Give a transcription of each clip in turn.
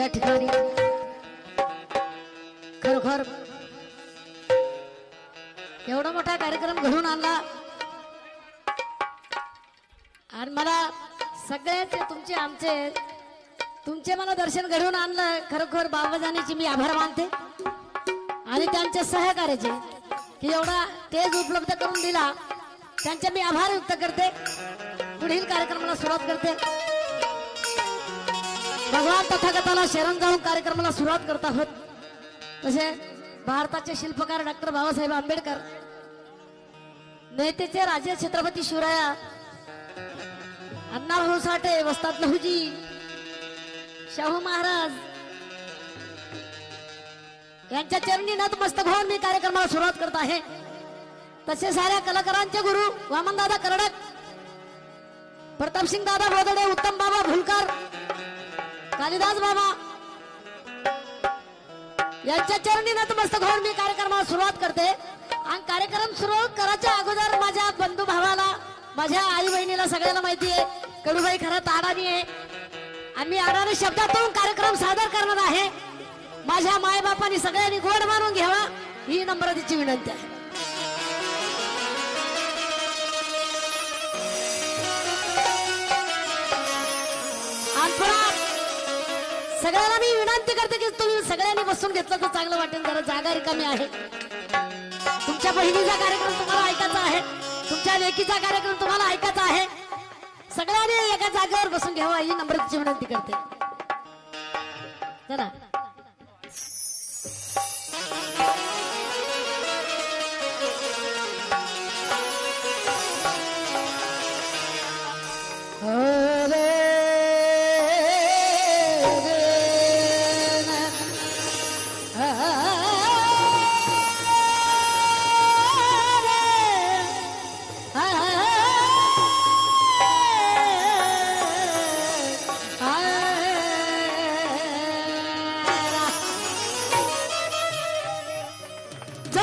या ठिकाणी. खरोखर एवढा मोठा कार्यक्रम घडून आणला. आणि मला सगळ्याचे तुमचे आमचे तुमचे मला दर्शन घडवून आणलं. खरोखर बाबाजानीचे मी आभार मानते. आणि त्यांच्या सहकार्याचे की एवढा तेज उपलब्ध करून दिला. त्यांचे मी आभार व्यक्त करते. पुढील कार्यक्रमाला सुरुवात करते. भगवान तथागताला शरण जाऊन कार्यक्रमाला सुरुवात करत आहोत. तसे भारताचे शिल्पकार डॉक्टर बाबासाहेब आंबेडकर नेतेचे राजे छत्रपती शिवराया अण्णाभाऊ साठे वस्ताद लहूजी शाहू महाराज यांच्या चरणी नतमस्तक होऊन मी कार्यक्रमाला सुरुवात करत आहे. तसे साऱ्या कलाकारांचे गुरु वामनदादा करडक प्रतापसिंग दादा भोदडे उत्तम बाबा भुलकर कालिदास बाबा यांच्या चरणी नतमस्तक होऊन मी कार्यक्रमाला सुरुवात करते. आणि कार्यक्रम सुरू करायच्या अगोदर माझ्या बंधू भावाला माझ्या आई बहिणीला सगळ्यांना माहिती आहे कडूबाई खरं ताडानी आहे. आणि मी अडाणी शब्दातून कार्यक्रम सादर करणार आहे. माझ्या मायबापांनी सगळ्यांनी गोड मानून घ्यावा ही नम्रतेची विनंती आहे. सगळ्याला मी विनंती करते की तुम्ही सगळ्यांनी बसून घेतलं तर चांगलं वाटेल. जरा जागा रिकामी आहे. तुमच्या बहिणीचा कार्यक्रम तुम्हाला ऐकायचा आहे. तुमच्या लेकीचा कार्यक्रम तुम्हाला ऐकायचा आहे. सगळ्यांनी एका जागेवर बसून घ्यावा. ही नम्रतेची विनंती करते. चला.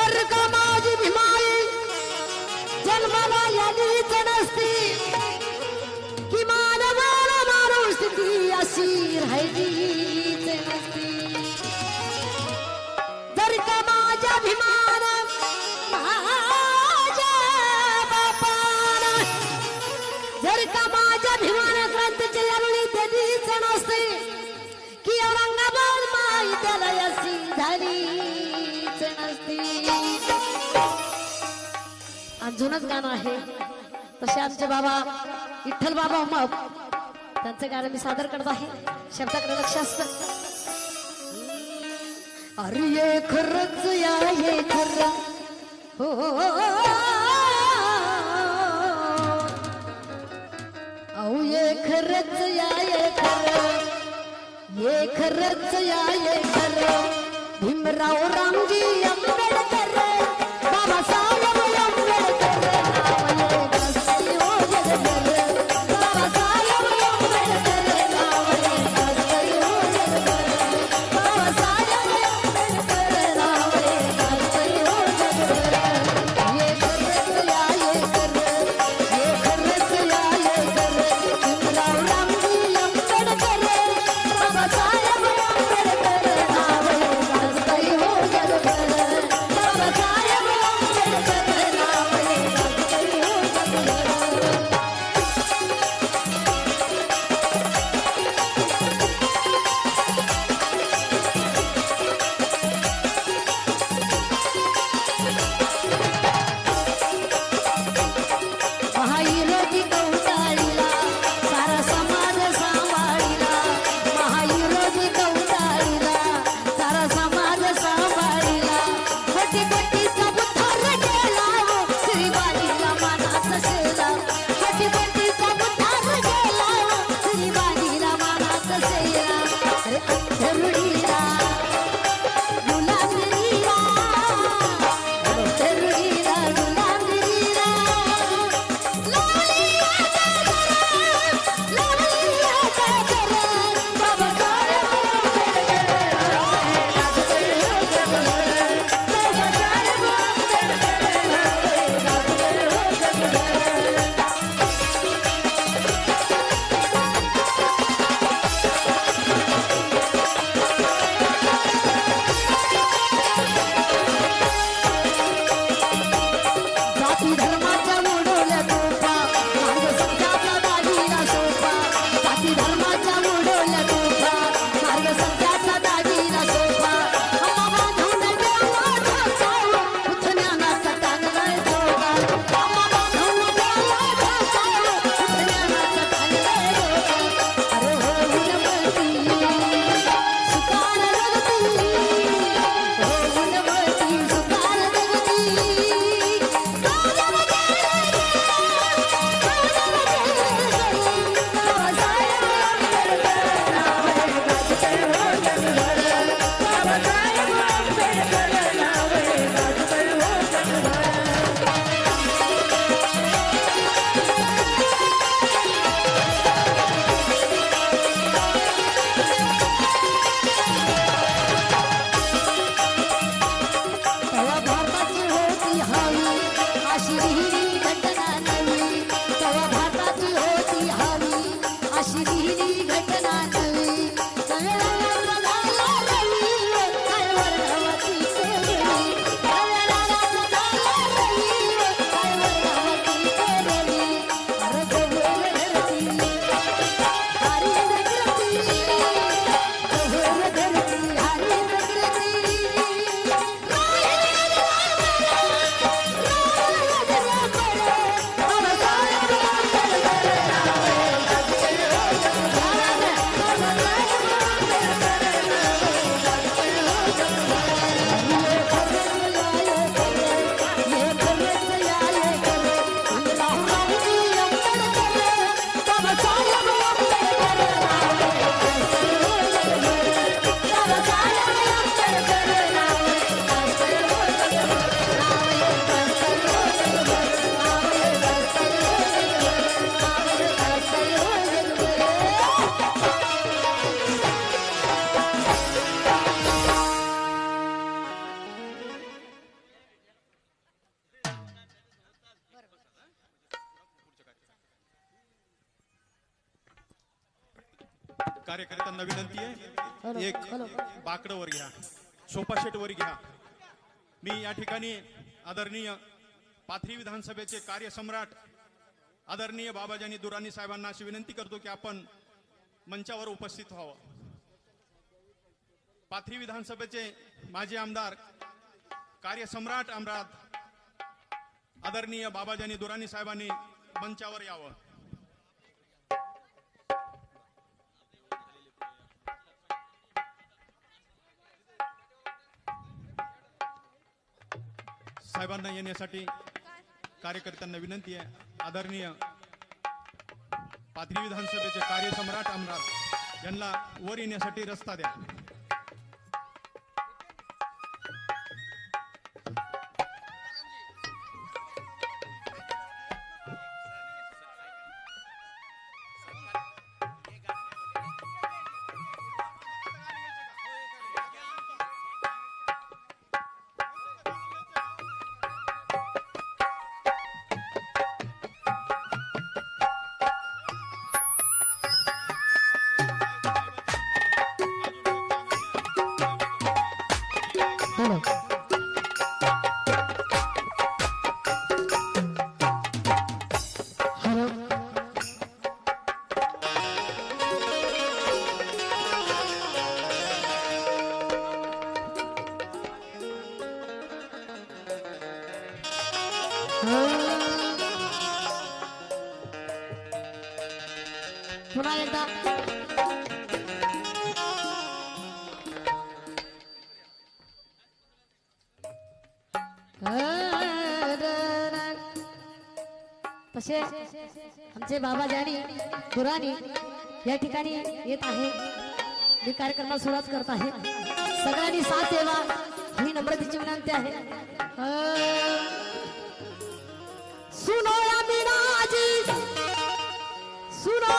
जर माझी भीमाई. जन्माला यालीच नसती. जुनच गाणं आहे. तसे आमचे बाबा विठ्ठल बाबा मग त्यांचं गाणं मी सादर करत आहे. शब्दाकडे लक्ष असत. अरे ये खरंच या ये खरं. हो, हो, हो, हो अहो ये खरंच या ये खरं. ये खरंच या ये खरं. भीमराव रामजी आंबेडकर बाबासाहेब कार्यकर्त्यांना विनंती आहे. एक हॅलो. बाकडं वर घ्या. सोफा सेट वर घ्या. मी या ठिकाणी आदरणीय पाथरी विधानसभेचे कार्यसम्राट आदरणीय बाबाजानी दुराणी साहेबांना अशी विनंती करतो की आपण मंचावर उपस्थित व्हावं. पाथरी विधानसभेचे माजी आमदार कार्यसम्राट आमरात आदरणीय बाबाजानी दुराणी साहेबांनी मंचावर यावं. साहेबांना येण्यासाठी कार्यकर्त्यांना विनंती आहे. आदरणीय पाथरी विधानसभेचे कार्यसम्राट आमदार यांना वर येण्यासाठी रस्ता द्या. ん。もらえた。जे बाबा जानी पुराणी या ठिकाणी येत आहे मी कार्यक्रमाला सुरुवात करत आहे. सगळ्यांनी साथ देवा ही नम्रतेची विनंती आहे. सुनो सुनो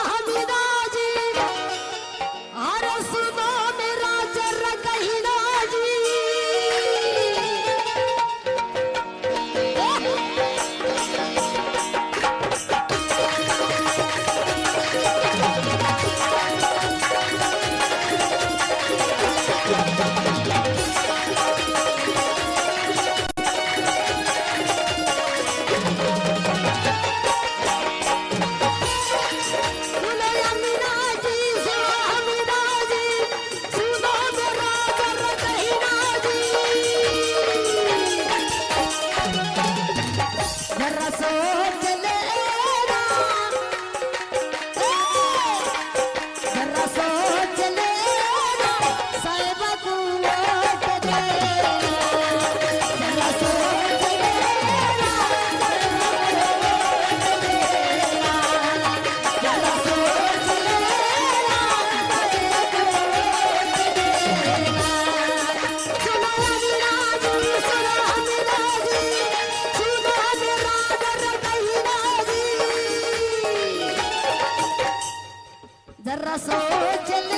जरा सोच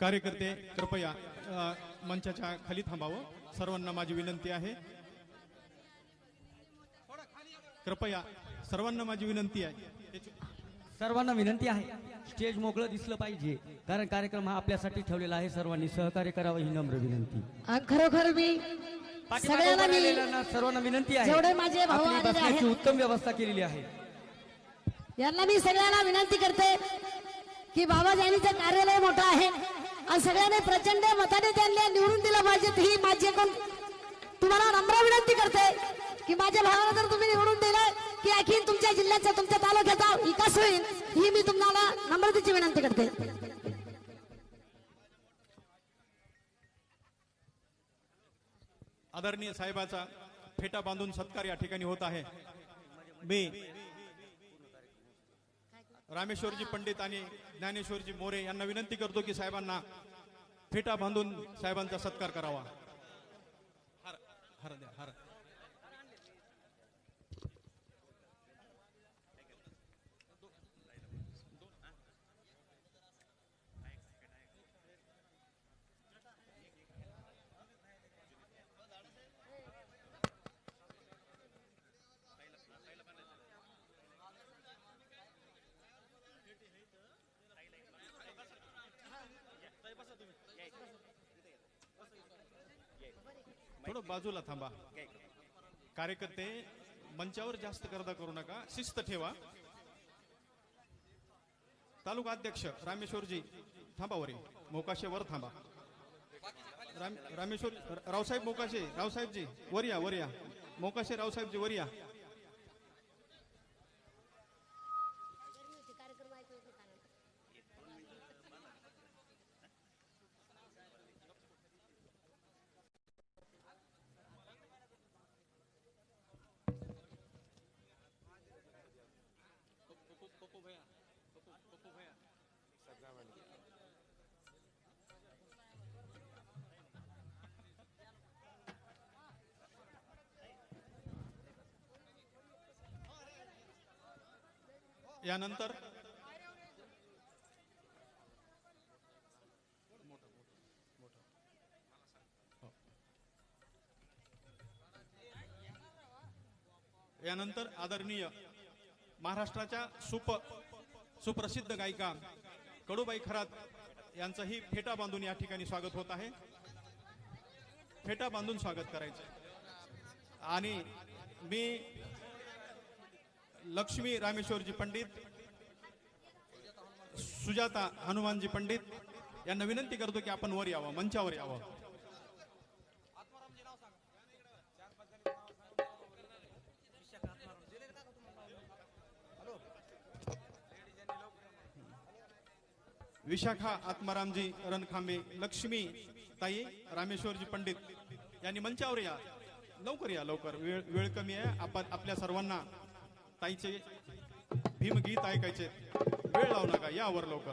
कार्यकर्ते कृपया मंचाच्या खाली थांबावं. सर्वांना माझी विनंती आहे. कृपया सर्वांना माझी विनंती आहे. सर्वांना विनंती आहे. स्टेज मोकळं दिसलं पाहिजे. कारण कार्यक्रम हा आपल्यासाठी ठेवलेला आहे. सर्वांनी सहकार्य करावं ही नम्र विनंती. खरोखर मी सगळ्यांना सर्वांना विनंती आहे. जेवढे माझे भाऊ बसण्याची. उत्तम व्यवस्था केलेली आहे. यांना मी सगळ्यांना विनंती करते की बाबाजानीचं कार्यालय मोठं आहे. आणि सगळ्यांनी प्रचंड मताने त्यांना निवडून दिलं पाहिजे. ही माझी एकूण तुम्हाला नम्र विनंती करते की माझ्या भावाला जर तुम्ही निवडून दिलं की आणखीन तुमच्या जिल्ह्याचा तुमच्या तालुक्याचा विकास होईल ही मी तुम्हाला नम्रतेची विनंती करते. आदरणीय साहेबाचा फेटा बांधून सत्कार या ठिकाणी होत आहे. मी रामेश्वरजी पंडित आणि ज्ञानेश्वरजी मोरे यांना विनंती करतो की साहेबांना फेटा बांधून साहेबांचा सत्कार करावा. हर हर द्या बाजूला थांबा. कार्यकर्ते मंचावर जास्त गर्दा करू नका. शिस्त ठेवा. तालुका अध्यक्ष रामेश्वरजी थांबा वरी. मोकाशे वर थांबा. राम रामेश्वर रावसाहेब मोकाशे रावसाहेबजी वर या वर या. मोकाशे रावसाहेबजी वर या. यानंतर यानंतर आदरणीय महाराष्ट्राच्या सुप सुप्रसिद्ध गायिका कडूबाई खरात यांचंही फेटा बांधून या ठिकाणी स्वागत होत आहे. फेटा बांधून स्वागत करायचं. आणि मी लक्ष्मी रामेश्वरजी पंडित सुजाता हनुमानजी पंडित यांना विनंती करतो की आपण वर यावं मंचावर यावं. विशाखा आत्मारामजी रणखांबे लक्ष्मी ताई रामेश्वरजी पंडित यांनी मंचावर या. लवकर या लवकर. वेळ वेळ कमी आहे. आपण आपल्या सर्वांना ताईचे भीमगीत ऐकायचे. वेळ लावू नका यावर लवकर.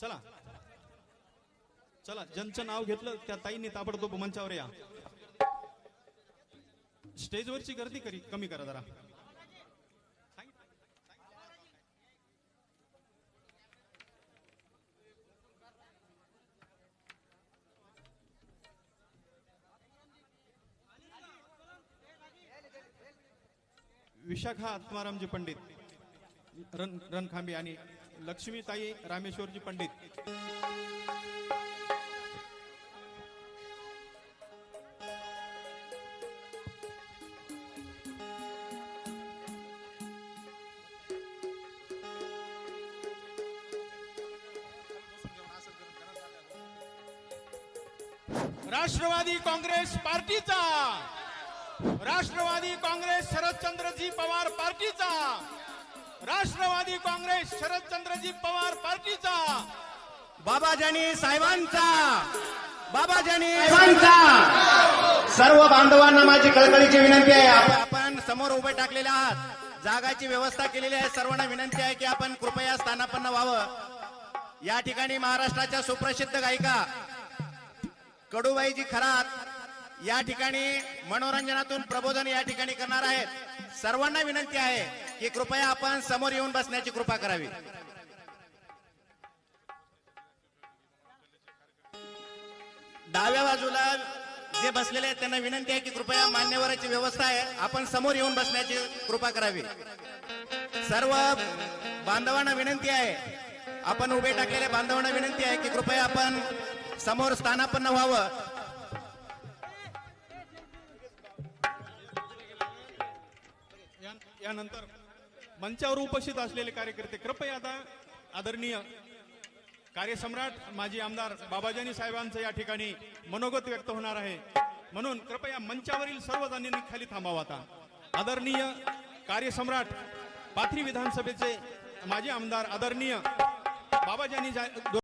चला. चला ज्यांचं नाव घेतलं त्या ताईंनी ताबडतोब मंचावर या. स्टेजवरची गर्दी करी कमी करा जरा. विशाखा आत्मारामजी पंडित रण रणखांबे आणि लक्ष्मीताई रामेश्वरजी पंडित. राष्ट्रवादी काँग्रेस शरदचंद्रजी पवार पार्टीचा. राष्ट्रवादी काँग्रेस शरदचंद्रजी पवार पार्टीचा. बाबाजानी साहेबांचा. बाबाजानी साहेबांचा. सर्व बांधवांना माझी कळकळीची विनंती आहे. आप- आपण समोर उभे टाकलेले आहात. जागाची व्यवस्था केलेली आहे. सर्वांना विनंती आहे की आपण कृपया स्थानापन्न व्हावं. या ठिकाणी महाराष्ट्राच्या सुप्रसिद्ध गायिका कडूबाईजी खरात या ठिकाणी मनोरंजनातून प्रबोधन या ठिकाणी करणार आहेत. सर्वांना विनंती आहे की कृपया आपण समोर येऊन बसण्याची कृपा करावी. डाव्या बाजूला जे बसलेले आहेत त्यांना विनंती आहे की कृपया मान्यवराची व्यवस्था आहे. आपण समोर येऊन बसण्याची कृपा करावी. सर्व बांधवांना विनंती आहे. आपण उभे टाकलेल्या बांधवांना विनंती आहे की कृपया आपण समोर स्थानापन्न व्हावं. यानंतर मंचावर उपस्थित असलेले कार्यकर्ते कृपया आता आदरणीय कार्यसम्राट माजी आमदार बाबाजानी साहेबांचं या ठिकाणी मनोगत व्यक्त होणार आहे. म्हणून कृपया मंचावरील सर्व जणांनी खाली थांबावं आता. आदरणीय कार्यसम्राट पाथरी विधानसभेचे माजी आमदार आदरणीय बाबाजानी